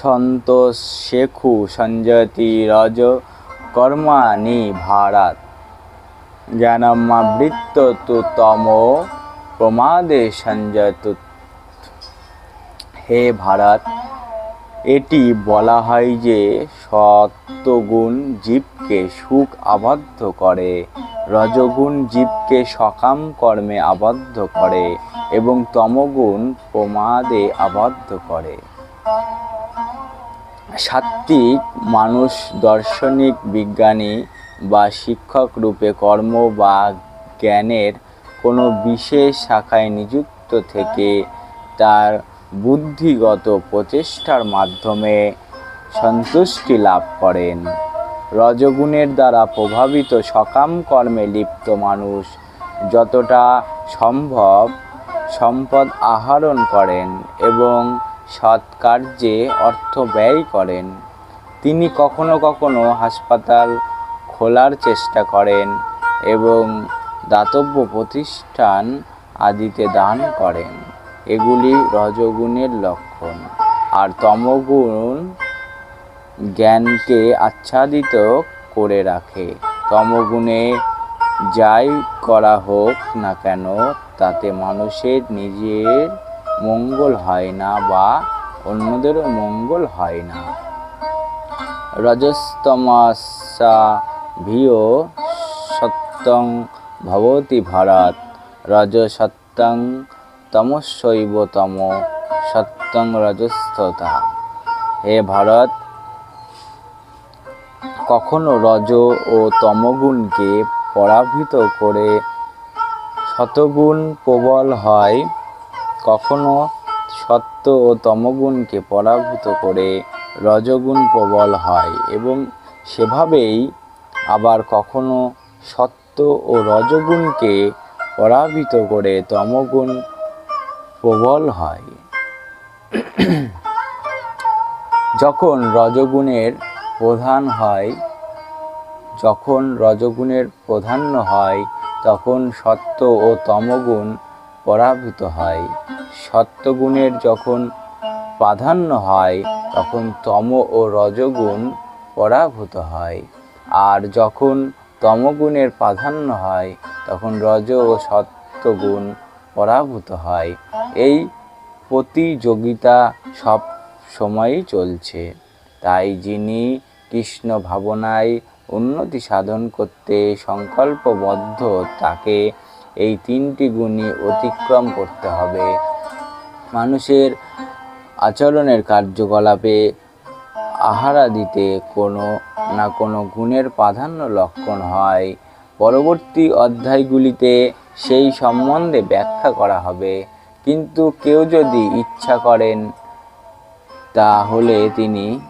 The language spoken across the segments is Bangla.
সন্তোষেখু সঞ্জয়তি রজ কর্মাণি ভারাত। জ্ঞানমাবৃত্ত তু তম প্রমাদে সঞ্জয়ত হে ভারত, এটি বলা হয় যে সত্যগুণ জীবকে সুখ আবদ্ধ করে, রজগুণ জীবকে সকাম কর্মে আবদ্ধ করে এবং তমগুণ প্রমাদে আবদ্ধ করে। সাত্ত্বিক, মানুষ, দার্শনিক, বিজ্ঞানী বা শিক্ষক রূপে কর্ম বা জ্ঞানের কোনো বিশেষ শাখায় নিযুক্ত থেকে তার বুদ্ধিগত প্রচেষ্টার মাধ্যমে সন্তুষ্টি লাভ করেন। রজগুণের দ্বারা প্রভাবিত সকাম কর্মে লিপ্ত মানুষ যতটা সম্ভব সম্পদ আহরণ করেন এবং সৎ কার্যে অর্থ ব্যয় করেন। তিনি কখনো কখনো হাসপাতাল খোলার চেষ্টা করেন এবং দাতব্য প্রতিষ্ঠান আদিতে দান করেন। এগুলি রজগুণের লক্ষণ। আর তমগুণ জ্ঞানকে আচ্ছাদিত করে রাখে। তমগুণে যাই করা হোক না কেন, তাতে মানুষের নিজের মঙ্গল হয় না বা অন্যদেরও মঙ্গল হয় না। রজস্তমাসা ভিও সত্যং ভবতি ভারত। রজসত্যং তমস্বৈব তম সত্যং রজস্থতা হে ভারত, কখনো রজ ও তমগুণকে পরাভূত করে শতগুণ প্রবল হয় কখনো সত্য ও তমগুণকে পরাভূত করে রজগুণ প্রবল হয় এবং সেভাবেই আবার কখনো সত্য ও রজগুণকে পরাভূত করে তমগুণ প্রবল হয়। যখন রজগুণের প্রধান হয়, যখন রজগুণের প্রাধান্য হয়, তখন সত্য ও তমগুণ পরাভূত হয়। সত্যগুণের যখন প্রাধান্য হয়, তখন তম ও রজগুণ পরাভূত হয়। আর যখন তমগুণের প্রাধান্য হয়, তখন রজ ও সত্যগুণ পরাভূত হয়। এই প্রতিযোগিতা সব সময়ই চলছে। তাই যিনি কৃষ্ণ ভাবনায় উন্নতি সাধন করতে সংকল্পবদ্ধ, তাকে এই তিনটি গুণই অতিক্রম করতে হবে। মানুষের আচরণের কার্যকলাপে আহারা দিতে কোনো না কোনো গুণের প্রাধান্য লক্ষণ হয়। পরবর্তী অধ্যায়গুলিতে সেই সম্বন্ধে ব্যাখ্যা করা হবে। কিন্তু কেউ যদি ইচ্ছা করেন, তাহলে তিনি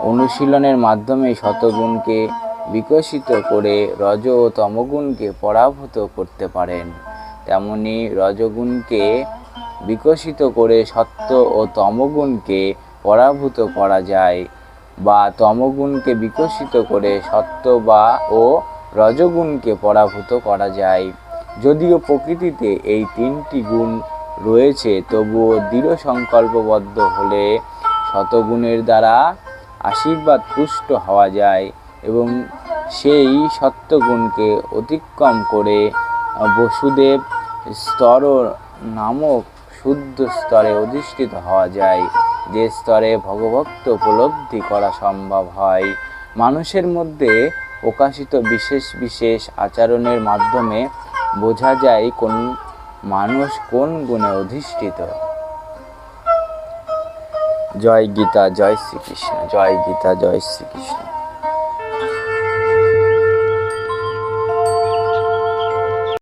অনুশীলনের মাধ্যমে শতগুণকে বিকশিত করে রজ ও তমগুণকে পরাভূত করতে পারেন। তেমনি রজগুণকে বিকশিত করে সত্য ও তমগুণকে পরাভূত করা যায় বা তমগুণকে বিকশিত করে সত্য বা ও রজগুণকে পরাভূত করা যায়। যদিও প্রকৃতিতে এই তিনটি গুণ রয়েছে, তবুও দৃঢ় সংকল্পবদ্ধ হলে শতগুণের দ্বারা আশীর্বাদ পুষ্ট হওয়া যায়। এবং সেই সত্যগুণকে অতিক্রম করে বসুদেব স্তর নামক শুদ্ধ স্তরে অধিষ্ঠিত হওয়া যায়, যে স্তরে ভগভক্ত উপলব্ধি করা সম্ভব হয়। মানুষের মধ্যে প্রকাশিত বিশেষ বিশেষ আচরণের মাধ্যমে বোঝা যায় কোন মানুষ কোন গুণে অধিষ্ঠিত। জয় গীতা, জয় শ্রীকৃষ্ণ, জয় গীতা, জয় শ্রীকৃষ্ণ।